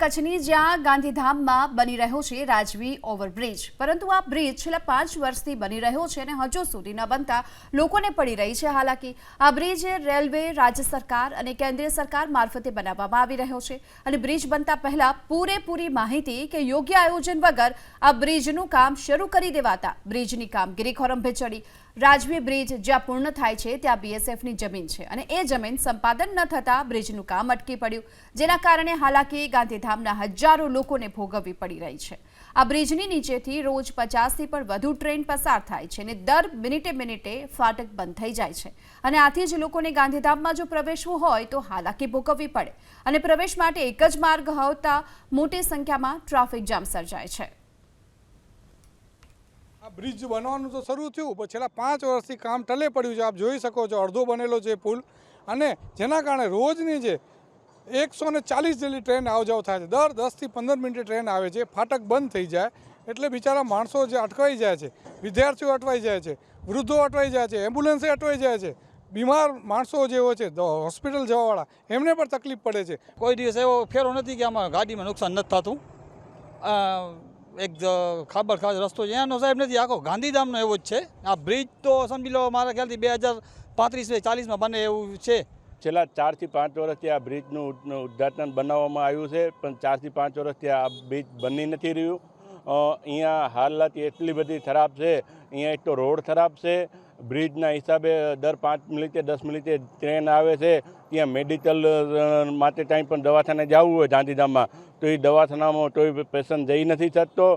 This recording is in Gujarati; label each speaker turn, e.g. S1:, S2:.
S1: કચ્છની જ્યાં ગાંધીધામમાં બની રહ્યો છે રાજવી ઓવરબ્રિજ. પરંતુ આ બ્રિજ છેલ્લા પાંચ વર્ષથી બની રહ્યો છે અને હજુ સુધી ન બનતા લોકોને પડી રહી છે. હાલાકી. આ બ્રિજ રેલવે, રાજ્ય સરકાર અને કેન્દ્રીય સરકાર મારફતે બનાવવામાં આવી રહ્યો છે અને બ્રિજ બનતા પહેલા પૂરેપૂરી માહિતી કે યોગ્ય આયોજન વગર આ બ્રિજનું કામ શરૂ કરી દેવાતા બ્રિજની કામગીરી ખોરંભે ચડી. રાજવી બ્રિજ જ્યાં પૂર્ણ થાય છે ત્યાં બીએસએફની જમીન છે અને એ જમીન સંપાદન ન થતાં બ્રિજનું કામ અટકી પડ્યું. જેના કારણે હાલાકી ગાંધીધામના હજારો લોકોને ભોગવવી પડી રહી છે. આ બ્રિજની નીચેથી રોજ પચાસથી પણ વધુ ટ્રેન પસાર થાય છે અને દર મિનિટે મિનિટે ફાટક બંધ થઈ જાય છે. અને આથી જ લોકોને ગાંધીધામમાં જો પ્રવેશવું હોય તો હાલાકી ભોગવવી પડે. અને પ્રવેશ માટે એક જ માર્ગ હોતા મોટી સંખ્યામાં ટ્રાફિક જામ સર્જાય છે.
S2: આ બ્રિજ બનવાનું તો શરૂ થયું, પણ છેલ્લા પાંચ વર્ષથી કામ ટલે પડ્યું છે. આપ જોઈ શકો છો અડધો બનેલો છે પુલ. અને જેના કારણે રોજની જે એકસો ને ચાલીસ જેટલી ટ્રેન આવ જાવ થાય છે. દર દસથી પંદર મિનિટે ટ્રેન આવે છે. ફાટક બંધ થઈ જાય એટલે બિચારા માણસો જે અટવાઈ જાય છે, વિદ્યાર્થીઓ અટવાઈ જાય છે, વૃદ્ધો અટવાઈ જાય છે, એમ્બ્યુલન્સે અટવાઈ જાય છે. બીમાર માણસો જે હોય છે હોસ્પિટલ જવાવાળા, એમને પણ તકલીફ પડે છે.
S3: કોઈ દિવસ એવો ફેરો નથી કે આમાં ગાડીમાં નુકસાન નથી થતું. એક ખાબર રસ્તો છે. એનો સાહેબ નથી, આખો ગાંધીધામનો એવો જ છે. આ બ્રિજ તો સમજી લો, મારા ખ્યાલથી બે હજાર પાંત્રીસ ચાલીસમાં બને એવું છે.
S4: છેલ્લા ચારથી પાંચ વર્ષથી આ બ્રિજનું ઉદ્ઘાટન બનાવવામાં આવ્યું છે, પણ ચારથી પાંચ વર્ષથી આ બ્રિજ બની નથી રહ્યું. અહીંયા હાલત એટલી બધી ખરાબ છે, અહીંયા એક તો રોડ ખરાબ છે, બ્રિજના હિસાબે દર પાંચ મિનિટે, દસ મિનિટે ટ્રેન આવે છે, ત્યાં મેડિકલ માટે ટાઈમ પણ દવાખાને જવું હોય ગાંધીધામમાં. તો એ દવાખાનામાં કોઈ પેશન્ટ જઈ નથી શકતો.